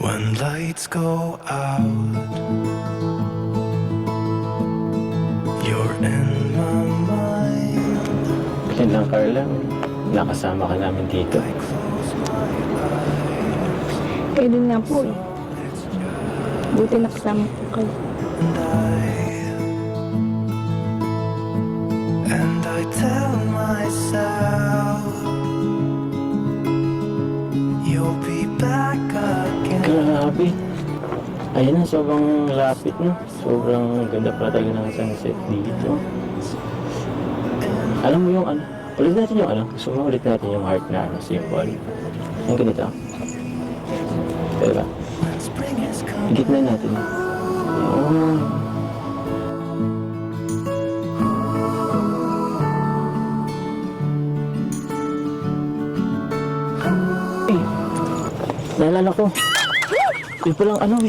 When lights go out, you're in my mind. Yan lang, Carla. Nakasama ka namin dito. Kayo din nga po eh. Buti nakasama po kayo. And I, and I tell myself, you'll be back. Grabe. Ayun na, sobrang lapit, no? Sobrang ganda pala talaga ng sunset dito. Alam mo yung ano? Ulit natin yung ano? Gusto mo ulit natin yung heart na ano, symbol. Yung ganito. Coming. Higit na natin. Eh, naalala ko. Yung palang ano,